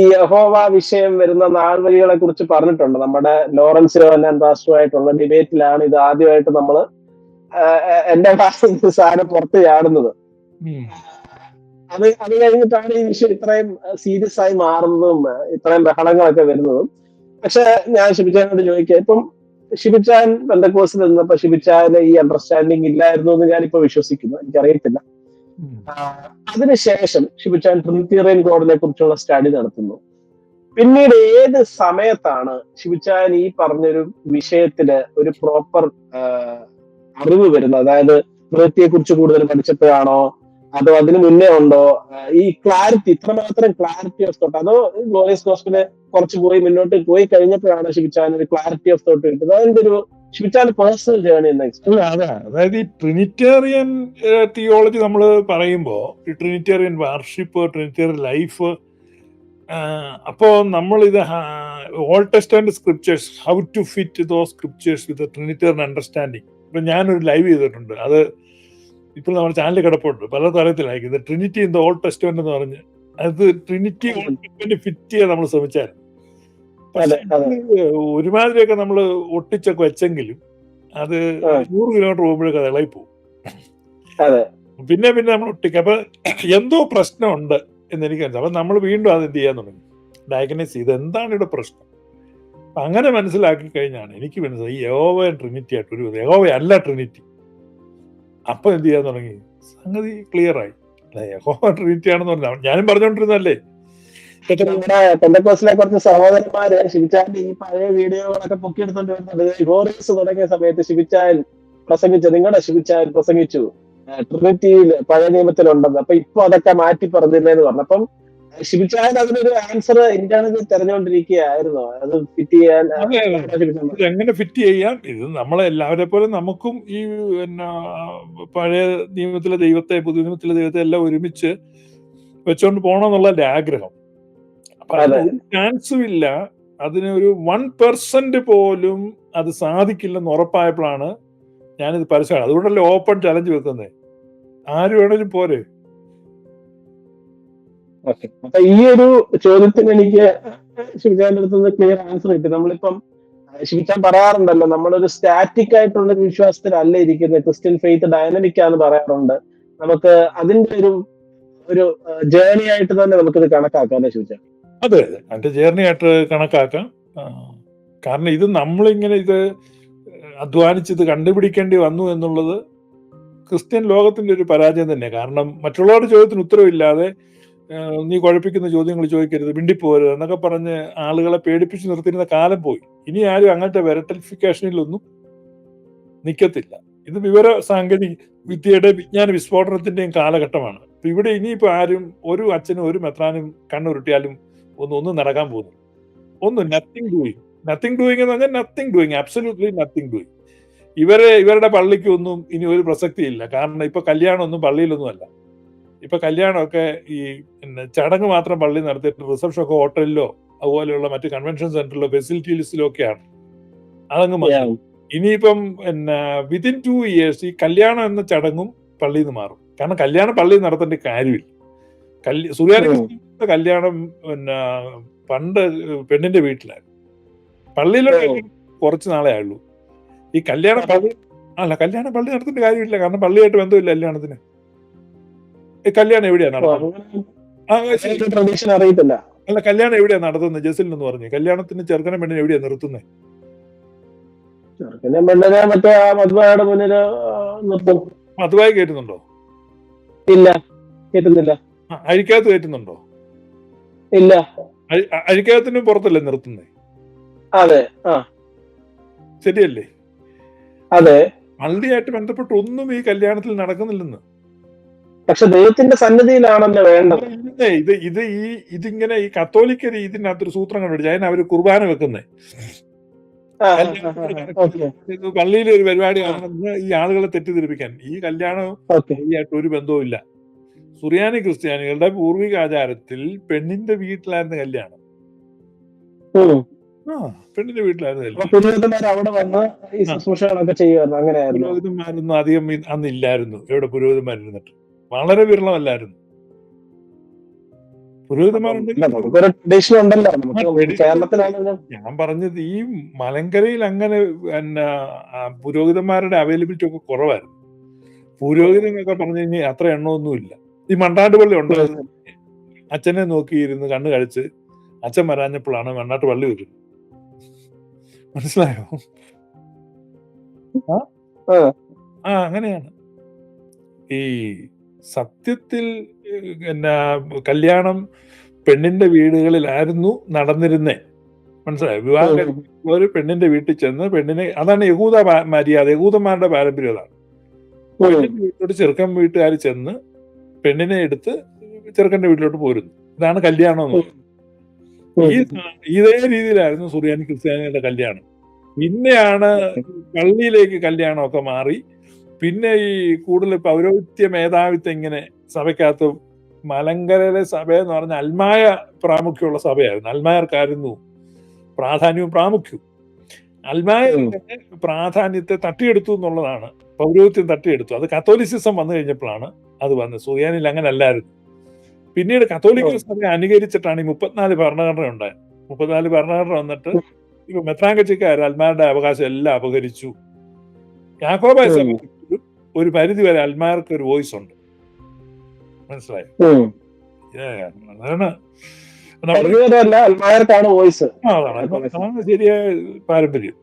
ഈ യഹോവ വിഷയം വരുന്ന നാൾവഴികളെ കുറിച്ച് പറഞ്ഞിട്ടുണ്ട്. നമ്മുടെ ലോറൻസ് ആയിട്ടുള്ള ഡിബേറ്റിലാണ് ഇത് ആദ്യമായിട്ട് നമ്മൾ എന്റെ ഭാഷ സാധനം പുറത്ത് ചാടുന്നത്. അത് അത് കഴിഞ്ഞിട്ടാണ് ഈ വിഷയം ഇത്രയും സീരിയസ് ആയി മാറുന്നതും ഇത്രയും ബഹളങ്ങളൊക്കെ വരുന്നതും. പക്ഷെ ഞാൻ ഷിബിച്ചാനോട് ചോദിക്കുക ഇപ്പം ഷിബിച്ചാൻ ബന്ധക്കോസിൽ നിന്നപ്പോ ഷിബിച്ചാന് ഈ അണ്ടർസ്റ്റാൻഡിങ് ഇല്ലായിരുന്നു എന്ന് ഞാനിപ്പോ വിശ്വസിക്കുന്നു. എനിക്കറിയത്തില്ല. അതിനുശേഷം ശിവചാൻ ട്രിനിറ്റേറിയൻ ഗോഡിനെ കുറിച്ചുള്ള സ്റ്റഡി നടത്തുന്നു. പിന്നീട് ഏത് സമയത്താണ് ശിവചാൻ ഈ പറഞ്ഞൊരു വിഷയത്തിൽ ഒരു പ്രോപ്പർ അറിവ് വരുന്നത്? അതായത് വൃത്തിയെ കുറിച്ച് കൂടുതൽ പഠിച്ചപ്പോഴാണോ? അതോ അതിന് മുന്നേ ഉണ്ടോ? ഈ ക്ലാരിറ്റി ഇത്രമാത്രം ക്ലാരിറ്റി ഓഫ് തോട്ട് അതോ ഗ്ലോറിയസ് ഗോസ്പിന് കുറച്ച് പോയി മുന്നോട്ട് പോയി കഴിഞ്ഞപ്പോഴാണ് ശിവചാൻ ഒരു ക്ലാരിറ്റി ഓഫ് തോട്ട് കിട്ടുന്നത്? അതിന്റെ ഒരു അതായത് ഈ ട്രിനിറ്റേറിയൻ തിയോളജി നമ്മൾ പറയുമ്പോൾ ഈ ട്രിനിറ്റേറിയൻ വാർഷിപ്പ് ട്രിനിറ്റേറിയൻ ലൈഫ് അപ്പോൾ നമ്മൾ ഇത് old test scriptures how to fit those scriptures with trinitarian understanding ഇപ്പൊ ഞാനൊരു ലൈവ് ചെയ്തിട്ടുണ്ട്. അത് ഇപ്പോൾ നമ്മുടെ ചാനലിൽ കിടപ്പുണ്ട്. പല തരത്തിലായിരിക്കും trinity in the old testament എന്ന് പറഞ്ഞ്. അത് ട്രിനിറ്റി ഓൾ ടെസ്റ്റ്മെന്റ് ഫിറ്റ് ചെയ്യാൻ നമ്മൾ ശ്രമിച്ചായിരുന്നു. ഒരുമാതിരിയൊക്കെ നമ്മൾ ഒട്ടിച്ചൊക്കെ വെച്ചെങ്കിലും അത്. നൂറ് കിലോമീറ്റർ പോകുമ്പോഴൊക്കെ അത് ഇളകിപ്പോവും. പിന്നെ പിന്നെ നമ്മൾ ഒട്ടിക്കുക അപ്പൊ എന്തോ പ്രശ്നമുണ്ട് എന്ന് എനിക്ക് മനസ്സിലായി അപ്പൊ നമ്മൾ വീണ്ടും അത് എന്ത് ചെയ്യാൻ തുടങ്ങി? ഡയഗ്നൈസ് ചെയ്ത്. എന്താണ് ഇവിടെ പ്രശ്നം? അങ്ങനെ മനസ്സിലാക്കി കഴിഞ്ഞാണ് എനിക്ക് മനസ്സിലായി. യഹോവ ട്രിനിറ്റി ആയിട്ട് ഒരു യഹോവ അല്ല ട്രിനിറ്റി അപ്പൊ എന്ത് ചെയ്യാൻ തുടങ്ങി? സംഗതി ക്ലിയർ ആയി. യഹോവ ട്രിനിറ്റി ആണെന്ന് പറഞ്ഞാൽ ഞാനും പറഞ്ഞുകൊണ്ടിരുന്നല്ലേ നമ്മുടെ പെന്തക്കോസിലെ കുറച്ച് സഹോദരന്മാര് ശിവിച്ചാന്റെ ഈ പഴയ വീഡിയോകളൊക്കെ പൊക്കിയെടുത്തോണ്ട് വരുന്നുണ്ട്. ഹോറീസ് തുടങ്ങിയ സമയത്ത് ഷിബിച്ചാൻ പ്രസംഗിച്ചു. നിങ്ങളുടെ ഷിബിച്ചാൻ പ്രസംഗിച്ചു. ട്രിനിറ്റിയിൽ പഴയ നിയമത്തിലുണ്ടെന്ന്. അപ്പൊ ഇപ്പൊ അതൊക്കെ മാറ്റി പറഞ്ഞില്ലെന്ന് പറഞ്ഞു. അപ്പം ഷിബിച്ചാൻ അതിനൊരു ആൻസർ ഇന്റേണലിൽ തെരഞ്ഞുകൊണ്ടിരിക്കുകയായിരുന്നു. അത് ഫിറ്റ് ചെയ്യാൻ എങ്ങനെ ഫിറ്റ് ചെയ്യാം? ഇത് നമ്മളെ എല്ലാവരെ പോലെ നമുക്കും ഈ പിന്നെ പഴയ നിയമത്തിലെ ദൈവത്തെ പുതിയ നിയമത്തിലെ ദൈവത്തെ എല്ലാം ഒരുമിച്ച് വെച്ചോണ്ട് പോകണമെന്നുള്ള ആഗ്രഹം. ചാൻസും ഇല്ല. അതിന് ഒരു വൺ പെർസെന്റ് പോലും അത് സാധിക്കില്ലെന്ന് ഉറപ്പായപ്പോഴാണ് ഞാനിത് പരസ്യമാണ് അതുകൊണ്ടല്ലേ ഓപ്പൺ ചലഞ്ച് വെക്കുന്നത് ആര് വേണേലും പോരെ. അപ്പൊ ഈ ഒരു ചോദ്യത്തിന് എനിക്ക് ഷിബിച്ചാന്റെ അടുത്ത് ക്ലിയർ ആൻസർ കിട്ടി. നമ്മളിപ്പം ഷിബിച്ചാൻ പറയാറുണ്ടല്ലോ നമ്മളൊരു സ്റ്റാറ്റിക് ആയിട്ടുള്ള ഒരു വിശ്വാസത്തിലല്ല ഇരിക്കുന്നത്. ക്രിസ്ത്യൻ ഫെയ്ത്ത് ഡൈനമിക് ആന്ന് പറയാറുണ്ട്. നമുക്ക് അതിന്റെ ഒരു ഒരു ജേണി ആയിട്ട് തന്നെ നമുക്കിത് കണക്കാക്കാം അല്ലേ ഷിബിച്ചാൻ അതെ അതെ. അതിന്റെ ജേർണി ആയിട്ട് കണക്കാക്കാം. കാരണം ഇത് നമ്മളിങ്ങനെ ഇത് അധ്വാനിച്ച് ഇത് കണ്ടുപിടിക്കേണ്ടി വന്നു എന്നുള്ളത് ക്രിസ്ത്യൻ ലോകത്തിന്റെ ഒരു പരാജയം തന്നെ കാരണം മറ്റുള്ളവരുടെ ചോദ്യത്തിന് ഉത്തരവില്ലാതെ നീ കുഴപ്പിക്കുന്ന ചോദ്യങ്ങൾ ചോദിക്കരുത് മിണ്ടിപ്പോരുത് എന്നൊക്കെ പറഞ്ഞ് ആളുകളെ പേടിപ്പിച്ച് നിർത്തിയിരുന്ന കാലം പോയി. ഇനി ആരും അങ്ങനത്തെ വെരട്ടലിഫിക്കേഷനിലൊന്നും നിൽക്കത്തില്ല ഇത് വിവര സാങ്കേതിക വിദ്യയുടെ വിജ്ഞാന വിസ്ഫോടനത്തിന്റെയും കാലഘട്ടമാണ്. ഇവിടെ ഇനിയിപ്പോ ആരും ഒരു അച്ഛനും ഒരു മെത്രാനും കണ്ണുരുട്ടിയാലും ഒന്നും ഒന്നും നടക്കാൻ പോകുന്നു. ഒന്നും നത്തിങ് ഡൂയിങ് നത്തിങ് ഡൂയിങ് എന്ന് പറഞ്ഞാൽ nothing doing absolutely nothing doing ഇവരെ ഇവരുടെ പള്ളിക്ക് ഒന്നും ഇനി ഒരു പ്രസക്തി ഇല്ല. കാരണം ഇപ്പൊ കല്യാണമൊന്നും പള്ളിയിലൊന്നും അല്ല. ഇപ്പൊ കല്യാണമൊക്കെ ഈ പിന്നെ ചടങ്ങ് മാത്രം പള്ളി നടത്തിയിട്ട് റിസപ്ഷൻ ഒക്കെ ഹോട്ടലിലോ അതുപോലെയുള്ള മറ്റ് കൺവെൻഷൻ സെന്ററിലോ ഫെസിലിറ്റീസിലോ ഒക്കെയാണ് അതങ്ങ് ഇനിയിപ്പം പിന്നെ വിതിൻ ടു ഇയേഴ്സ് ഈ കല്യാണം എന്ന ചടങ്ങും പള്ളിയിൽ നിന്ന് മാറും. കാരണം കല്യാണം പള്ളിയിൽ നടത്തേണ്ട കാര്യമില്ല. കല്യ സുറിയാനി കല്യാണം പിന്നെ പണ്ട് പെണ്ണിന്റെ വീട്ടിലായിരുന്നു. പള്ളിയിലൊക്കെ. കുറച്ച് നാളെ ആയുള്ളൂ. ഈ കല്യാണം പള്ളി അല്ല കല്യാണം പള്ളി നടത്തേണ്ട കാര്യമില്ല. കാരണം പള്ളിയായിട്ട് ബന്ധമില്ല കല്യാണത്തിന്. ഈ കല്യാണം എവിടെയാണ് നടത്തുന്നത് അറിയത്തില്ല. അല്ല കല്യാണം എവിടെയാണ് നടത്തുന്നത്? ജസിൽ എന്ന് പറഞ്ഞു. കല്യാണത്തിന് ചെറുക്കനെ പെണ്ണിനെ എവിടെയാ നിർത്തുന്നത് ചെറുക്കനെ പെണ്ണിനെ മറ്റേ മുന്നിൽ നിർത്തും. മധുവായി കേട്ടുന്നുണ്ടോ ഇല്ല കേട്ടുന്നില്ല അരിക്കാത്ത കയറ്റുന്നുണ്ടോ ഇല്ല. അഴിക്കകത്തിന് പുറത്തല്ലേ നിർത്തുന്നേ? അതെ ആ. ശരിയല്ലേ? അതെ. പള്ളിയായിട്ട് ബന്ധപ്പെട്ട് ഒന്നും ഈ കല്യാണത്തിൽ നടക്കുന്നില്ലെന്ന്. പക്ഷെ ദൈവത്തിന്റെ സന്നിധിയിലാണല്ലോ വേണ്ടത്. ഇത് ഇത് ഈ ഇതിങ്ങനെ ഈ കത്തോലിക്ക ഇതിനകത്തൊരു സൂത്രം കണ്ടുപിടിച്ചു അതിന് അവർ കുർബാന വെക്കുന്നേ. പള്ളിയിൽ ഒരു പരിപാടി ആണെന്ന് ഈ ആളുകളെ തെറ്റിദ്ധരിപ്പിക്കാൻ. ഈ കല്യാണം ഒരു ബന്ധവും ഇല്ല സുറിയാനി ക്രിസ്ത്യാനികളുടെ പൂർവിക ആചാരത്തിൽ പെണ്ണിന്റെ വീട്ടിലായിരുന്നു കല്യാണം. ആ പെണ്ണിന്റെ വീട്ടിലായിരുന്നു പുരോഹിതന്മാരൊന്നും അധികം അന്ന് അന്നില്ലായിരുന്നു. എവിടെ പുരോഹിതന്മാരിരുന്നിട്ട്. വളരെ വിരളമല്ലായിരുന്നു. ഞാൻ പറഞ്ഞത് ഈ മലങ്കരയിൽ അങ്ങനെ പിന്നെ പുരോഹിതന്മാരുടെ അവൈലബിലിറ്റി ഒക്കെ കുറവായിരുന്നു. പുരോഹിതങ്ങൾ പറഞ്ഞു കഴിഞ്ഞാൽ അത്ര എണ്ണമൊന്നുമില്ല. ഈ മണ്ണാട്ട് പള്ളി ഉണ്ടായിരുന്നു അച്ഛനെ നോക്കിയിരുന്ന് കണ്ണു കഴിച്ച് അച്ഛൻ വരാഞ്ഞപ്പോഴാണ് മണ്ണാട്ട് പള്ളി വരുന്നത്. മനസ്സിലായോ? ആ? അങ്ങനെയാണ്. ഈ സത്യത്തിൽ എന്നാ കല്യാണം പെണ്ണിന്റെ വീടുകളിലായിരുന്നു നടന്നിരുന്നേ. മനസ്സിലായോ? വിവാഹം ഒരു പെണ്ണിന്റെ വീട്ടിൽ ചെന്ന് പെണ്ണിനെ അതാണ് യഹൂദ മര്യാദ. യഹൂദന്മാരുടെ പാരമ്പര്യം അതാണ്. പെണ്ണിന്റെ വീട്ടിലോട്ട് ചെറുക്കൻ വീട്ടുകാർ ചെന്ന് പെണ്ണിനെ എടുത്ത് ചെറുക്കന്റെ വീട്ടിലോട്ട് പോരുന്നു. ഇതാണ് കല്യാണം എന്ന് പറയുന്നത്. ഈ ഇതേ രീതിയിലായിരുന്നു സുറിയാനി ക്രിസ്ത്യാനികളുടെ കല്യാണം. പിന്നെയാണ് പള്ളിയിലേക്ക് കല്യാണമൊക്കെ മാറി. പിന്നെ ഈ കൂടുതൽ പൗരോഹിത്യ മേധാവിത്വം ഇങ്ങനെ സഭയ്ക്കകത്ത് മലങ്കരയിലെ സഭ എന്ന് പറഞ്ഞ അൽമായ പ്രാമുഖ്യമുള്ള സഭയായിരുന്നു. അൽമായർക്കായിരുന്നു പ്രാധാന്യവും പ്രാമുഖ്യവും. അൽമായ. പ്രാധാന്യത്തെ തട്ടിയെടുത്തു എന്നുള്ളതാണ്. പൗരോഹിത്യം തട്ടിയെടുത്തു. അത് കത്തോലിസിസം വന്നു കഴിഞ്ഞപ്പോഴാണ് അത് വന്നത്. സുറിയാനിൽ അങ്ങനെ അല്ലായിരുന്നു പിന്നീട് കത്തോലിക്ക സഭയെ സഭ അനുകരിച്ചിട്ടാണ് ഈ മുപ്പത്തിനാല് ഭരണഘടന ഉണ്ടായത്. മുപ്പത്തിനാല് ഭരണഘടന വന്നിട്ട് ഇപ്പൊ മെത്രാങ്കച്ചിക്കാർ അൽമാരുടെ അവകാശം എല്ലാം അപഹരിച്ചു. യാക്കോബായ സഭ ഒരു പരിധി വരെ അൽമാർക്ക് ഒരു വോയിസ് ഉണ്ട്. മനസ്സിലായി? അതാണ് ശരിയായ പാരമ്പര്യം.